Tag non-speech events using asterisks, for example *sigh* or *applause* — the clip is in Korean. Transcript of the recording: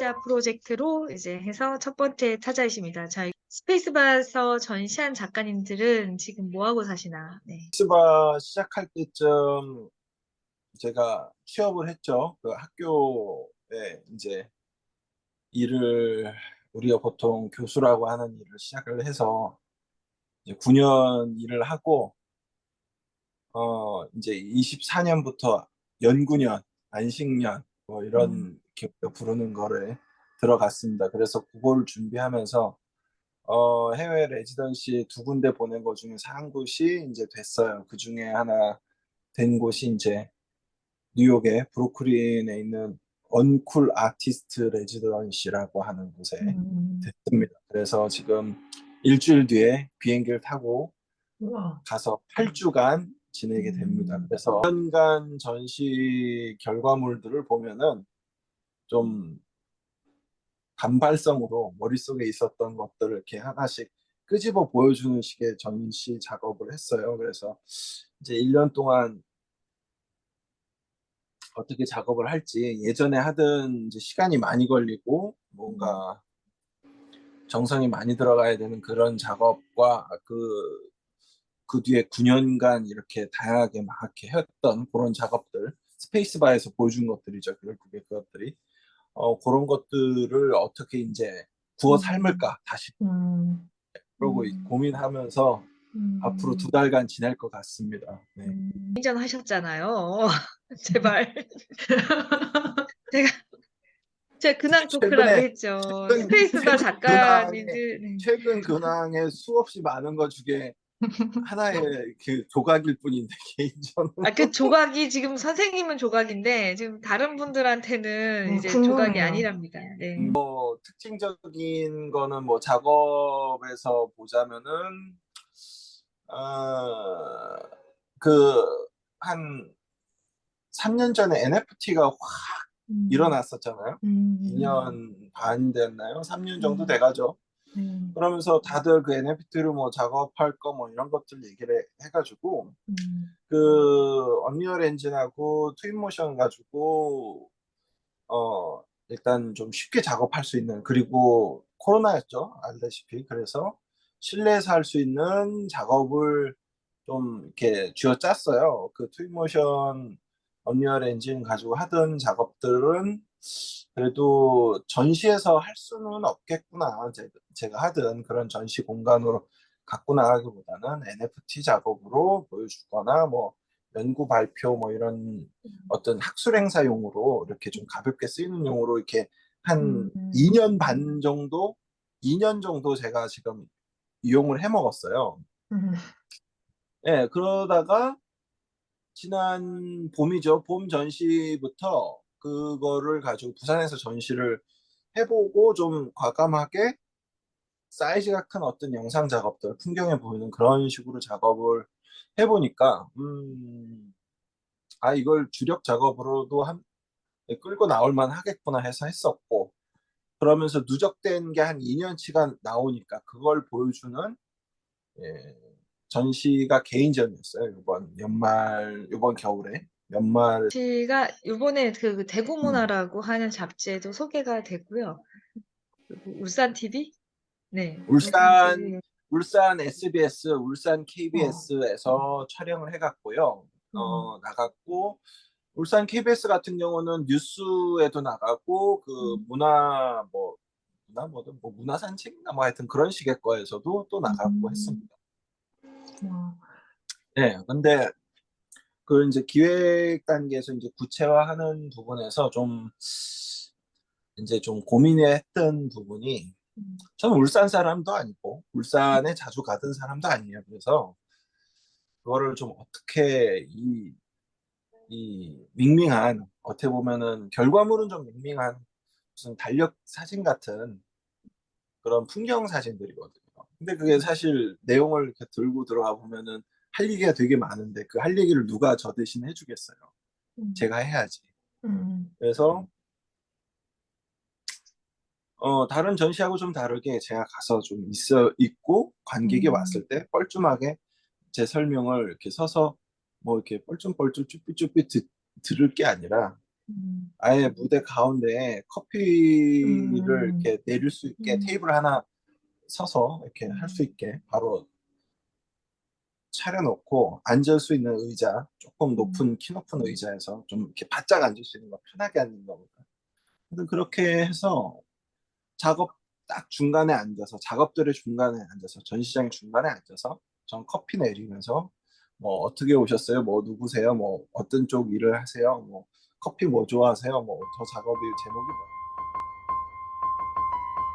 피자 프로젝트로 이제 해서 첫 번째 타자이십니다. 저희 스페이스바에서 전시한 작가님들은 지금 뭐 하고 사시나? 네. 스바 시작할 때쯤 제가 취업을 했죠. 그 학교에 이제 일을 우리가 보통 교수라고 하는 일을 시작을 해서 이제 9년 일을 하고 어 이제 24년부터 연구년, 안식년 뭐 이런 음. 이렇게 부르는 거를 들어갔습니다. 그래서 그거를 준비하면서 어 해외 레지던시 두 군데 보낸 것 중에서 한 곳이 이제 됐어요. 그 중에 하나 된 곳이 이제 뉴욕의 브루클린에 있는 언쿨 아티스트 레지던시라고 하는 곳에 음. 됐습니다. 그래서 지금 일주일 뒤에 비행기를 타고 우와. 가서 8주간 지내게 됩니다. 음. 그래서 1년간 전시 결과물들을 보면은 좀 단발성으로 머릿속에 있었던 것들을 이렇게 하나씩 끄집어 보여주는 식의 전시 작업을 했어요. 그래서 이제 1년 동안 어떻게 작업을 할지 예전에 하던 시간이 많이 걸리고 뭔가 정성이 많이 들어가야 되는 그런 작업과 그, 그 뒤에 9년간 이렇게 다양하게 막 이렇게 했던 그런 작업들, 스페이스바에서 보여준 것들이죠. 결국에 그것들이. 어, 그런 것들을 어떻게 이제 구워 음. 삶을까 다시 음. 그러고 음. 고민하면서 음. 앞으로 두 달간 지낼 것 같습니다. 네. 음. 인전 하셨잖아요. *laughs* 제발. *laughs* 제가 제 근황 토크라고 했죠. 최근- 스페이스바 최근 작가님들 네. 최근 근황에 수없이 많은 것 중에 하나의 그 조각일 뿐인데 *laughs* 개인적으로 아, 그 조각이 지금 선생님은 조각인데 지금 다른 분들한테는 음, 이제 조각이 궁금해요. 아니랍니다. 네. 뭐 특징적인 거는 뭐 작업에서 보자면은 어, 어그한 3년 전에 NFT가 확 음. 일어났었잖아요. 음. 2년 반 됐나요? 3년 정도 음. 돼가죠. 음. 그러면서 다들 그 NFT로 뭐 작업할 거 뭐 이런 것들 얘기를 해- 해가지고 음. 그 언리얼 엔진하고 트윈모션 가지고 어 일단 좀 쉽게 작업할 수 있는 그리고 코로나였죠 알다시피 그래서 실내에서 할 수 있는 작업을 좀 이렇게 쥐어짰어요 그 트윈모션 언리얼 엔진 가지고 하던 작업들은 그래도 전시에서 할 수는 없겠구나 제- 제가 하던 그런 전시 공간으로 갖고 나가기보다는 NFT 작업으로 보여주거나 뭐 연구 발표 뭐 이런 어떤 학술 행사용으로 이렇게 좀 가볍게 쓰이는 용으로 이렇게 한 음. 2년 반 정도 2년 정도 제가 지금 이용을 해 먹었어요. 음. 예, 그러다가 지난 봄이죠. 봄 전시부터 그거를 가지고 부산에서 전시를 해보고 좀 과감하게 사이즈가 큰 어떤 영상 작업들, 풍경에 보이는 그런 식으로 작업을 해보니까, 음, 아, 이걸 주력 작업으로도 한, 끌고 나올 만 하겠구나 해서 했었고, 그러면서 누적된 게 한 2년치가 나오니까 그걸 보여주는, 예, 전시가 개인전이었어요. 이번 연말, 이번 겨울에. 연말, 씨가 이번에 그 대구 음. 문화라고 하는 잡지에도 소개가 됐고요. 그리고 울산 TV? 네. 울산 TV. 울산 SBS, 울산 KBS에서 촬영을 해갔고요. 어, 나갔고, 울산 KBS 같은 경우는 뉴스에도 나가고, 그 음. 문화, 뭐, 문화 뭐든, 뭐, 문화 산책인가 뭐 하여튼 그런 식의 거에서도 또 나가고 음. 했습니다. 와. 네, 근데 그 이제 기획 단계에서 이제 구체화하는 부분에서 좀 이제 좀 고민했던 부분이 음. 저는 울산 사람도 아니고 울산에 자주 가던 사람도 아니에요. 그래서 그거를 좀 어떻게 이, 이 밍밍한 어떻게 보면은 결과물은 좀 밍밍한 무슨 달력 사진 같은 그런 풍경 사진들이거든요. 근데 그게 사실 내용을 이렇게 들고 들어가 보면은 할 얘기가 되게 많은데 그 할 얘기를 누가 저 대신 해주겠어요. 음. 제가 해야지. 음. 그래서 어, 다른 전시하고 좀 다르게 제가 가서 좀 있어 있고 관객이 음. 왔을 때 뻘쭘하게 제 설명을 이렇게 서서 뭐 이렇게 뻘쭘뻘쭘 쭈삣쭈삣 듣- 들을 게 아니라 음. 아예 무대 가운데에 커피를 음. 이렇게 내릴 수 있게 음. 테이블 하나 서서 이렇게 할 수 있게 바로 차려놓고 앉을 수 있는 의자 조금 높은 키 높은 의자에서 좀 이렇게 바짝 앉을 수 있는 거 편하게 앉는 거니까 그렇게 해서 작업 딱 중간에 앉아서 작업들의 중간에 앉아서 전시장의 중간에 앉아서 전 커피 내리면서 뭐 어떻게 오셨어요? 뭐 누구세요? 뭐 어떤 쪽 일을 하세요? 뭐 커피 뭐 좋아하세요? 뭐 저 작업이 제목이 뭐예요?